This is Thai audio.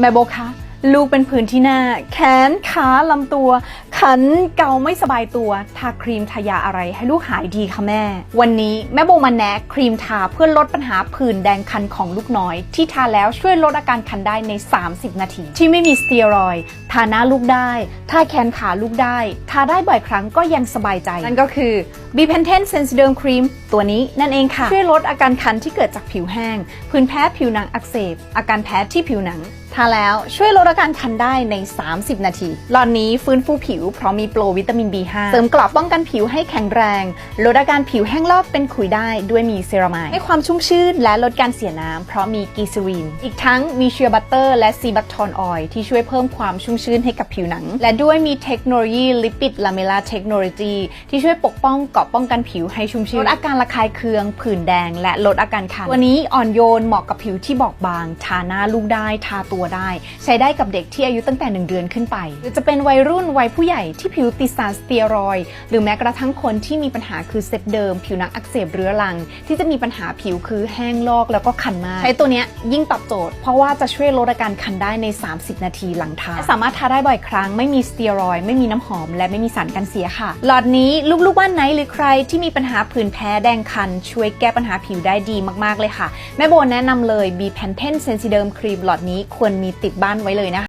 แม่โบคะลูกเป็นผื่นที่หน้า แขนขาลำตัว ขันเกาไม่สบายตัว ทาครีมทายาอะไรให้ลูกหายดีคะแม่ วันนี้แม่โบมาแนะครีมทาเพื่อลดปัญหาผื่นแดงคันของลูกน้อย ที่ทาแล้วช่วยลดอาการคันได้ใน 30 นาที ที่ไม่มีสเตียรอยด์ทาหน้าลูกได้ ทาแขนขาลูกได้ ทาได้บ่อยครั้งก็ยังสบายใจ นั่นก็คือ b p e n t e n Sensiderm Cream ตัวนี้นั่นเองค่ะ ช่วยลดอาการคันที่เกิดจากผิวแห้งผื่นแพ้ผิวหนังอักเสบ อาการแพ้ที่ผิวหนัง ทาแล้วช่วยลดอาการคันได้ใน 30 นาที หลอดนี้ฟื้นฟูผิวเพราะมีโปรวิตามิน B5 เสริมกรอบป้องกันผิวให้แข็งแรง ลดอาการผิวแห้งลอกเป็นขุยได้ด้วยมีเซรามายให้ความชุ่มชื่นและลดการเสียน้ำเพราะมีกีซ e รีน อีกทั้งมีเชียร์บัตเตอร์และซีบัตทอนออยที่ช่วยเพิ่มความชุ่มชื่นให้กับผิวหนัง และด้วยมีเทคโนโลยีลิปิดลาเมลาเทคโนโลยีที่ช่วยปกป้องเกราะป้องกันผิวให้ชุ่มชื่นลดอาการระคายเคืองผื่นแดง และลดอาการคันตัวนี้อ่อนโยนเหมาะกับผิวที่บอบบาง ทาหน้าลูกได้ทาตัวได้ ใช้ได้กับเด็กที่อายุตั้งแต่ 1 เดือนขึ้นไป หรือจะเป็นวัยรุ่นวัยผู้ใหญ่ที่ผิวติดสารสเตียรอย หรือแม้กระทั่งคนที่มีปัญหาคือเซตเดิม ผิวหนังอักเสบเรื้อรัง ที่จะมีปัญหาผิวคือแห้งลอกแล้วก็คันมาก ใช้ตัวนี้ยิ่งตอบโจทย์ เพราะว่าจะช่วยลดอาการคันได้ใน 30 นาทีหลังทาสามารถทาได้บ่อยครั้งไม่มีสเตียรอยไม่มีน้ำหอม และไม่มีสารกันเสียค่ะ หลอดนี้ลูกๆบ้านไหนหรือใครที่มีปัญหาผื่นแพ้แดงคัน ช่วยแก้ปัญหาผิวได้ดีมากๆเลยค่ะ แม่โบแนะนำเลย B Pantene Sensiderm Cream หลอดนี้ควรมีติดบ้านไว้เลยนะคะ